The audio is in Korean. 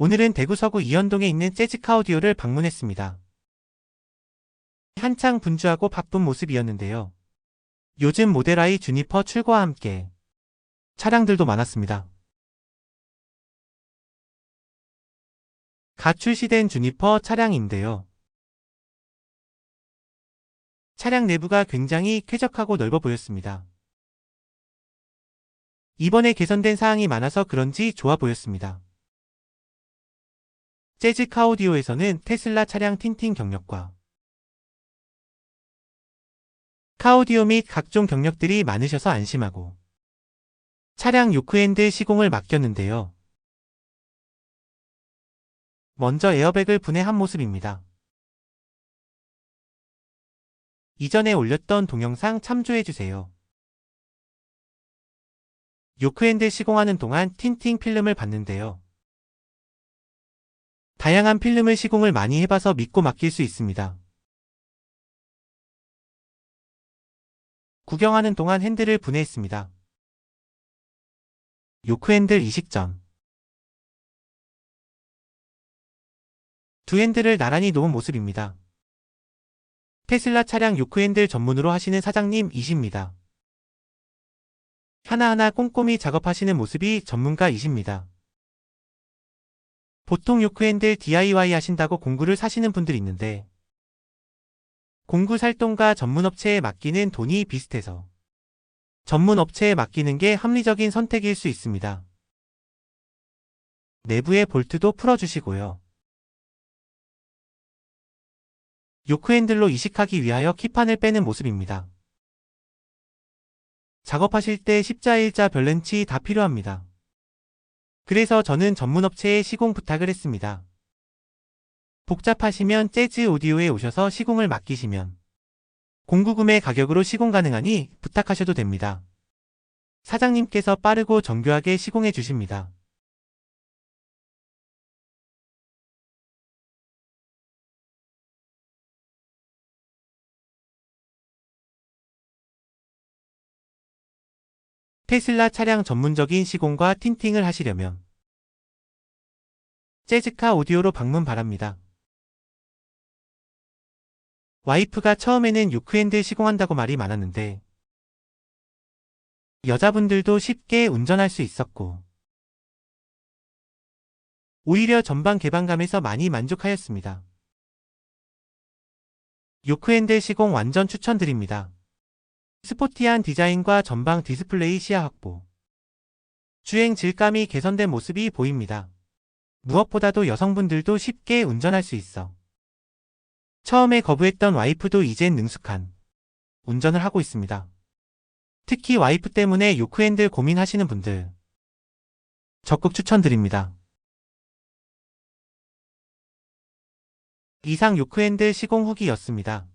오늘은 대구 서구 이현동에 있는 재즈카 오디오를 방문했습니다. 한창 분주하고 바쁜 모습이었는데요. 요즘 모델 아이 주니퍼 출고와 함께 차량들도 많았습니다. 갓 출시된 주니퍼 차량인데요. 차량 내부가 굉장히 쾌적하고 넓어 보였습니다. 이번에 개선된 사항이 많아서 그런지 좋아 보였습니다. 재즈 카 오디오에서는 테슬라 차량 틴팅 경력과 카오디오 및 각종 경력들이 많으셔서 안심하고 차량 요크핸드 시공을 맡겼는데요. 먼저 에어백을 분해한 모습입니다. 이전에 올렸던 동영상 참조해주세요. 요크핸드 시공하는 동안 틴팅 필름을 봤는데요. 다양한 필름을 시공을 많이 해봐서 믿고 맡길 수 있습니다. 구경하는 동안 핸들을 분해했습니다. 요크 핸들 이식 전. 두 핸들을 나란히 놓은 모습입니다. 테슬라 차량 요크 핸들 전문으로 하시는 사장님이십니다. 하나하나 꼼꼼히 작업하시는 모습이 전문가이십니다. 보통 요크 핸들 DIY 하신다고 공구를 사시는 분들 있는데 공구 살동과 전문 업체에 맡기는 돈이 비슷해서 전문 업체에 맡기는 게 합리적인 선택일 수 있습니다. 내부의 볼트도 풀어주시고요. 요크 핸들로 이식하기 위하여 키판을 빼는 모습입니다. 작업하실 때 십자 일자 별렌치 다 필요합니다. 그래서 저는 전문업체에 시공 부탁을 했습니다. 복잡하시면 재즈 오디오에 오셔서 시공을 맡기시면 공구구매 가격으로 시공 가능하니 부탁하셔도 됩니다. 사장님께서 빠르고 정교하게 시공해 주십니다. 테슬라 차량 전문적인 시공과 틴팅을 하시려면 재즈카 오디오로 방문 바랍니다. 와이프가 처음에는 요크핸드 시공한다고 말이 많았는데 여자분들도 쉽게 운전할 수 있었고 오히려 전방 개방감에서 많이 만족하였습니다. 요크핸드 시공 완전 추천드립니다. 스포티한 디자인과 전방 디스플레이 시야 확보. 주행 질감이 개선된 모습이 보입니다. 무엇보다도 여성분들도 쉽게 운전할 수 있어. 처음에 거부했던 와이프도 이젠 능숙한 운전을 하고 있습니다. 특히 와이프 때문에 요크핸들 고민하시는 분들 적극 추천드립니다. 이상 요크핸들 시공 후기였습니다.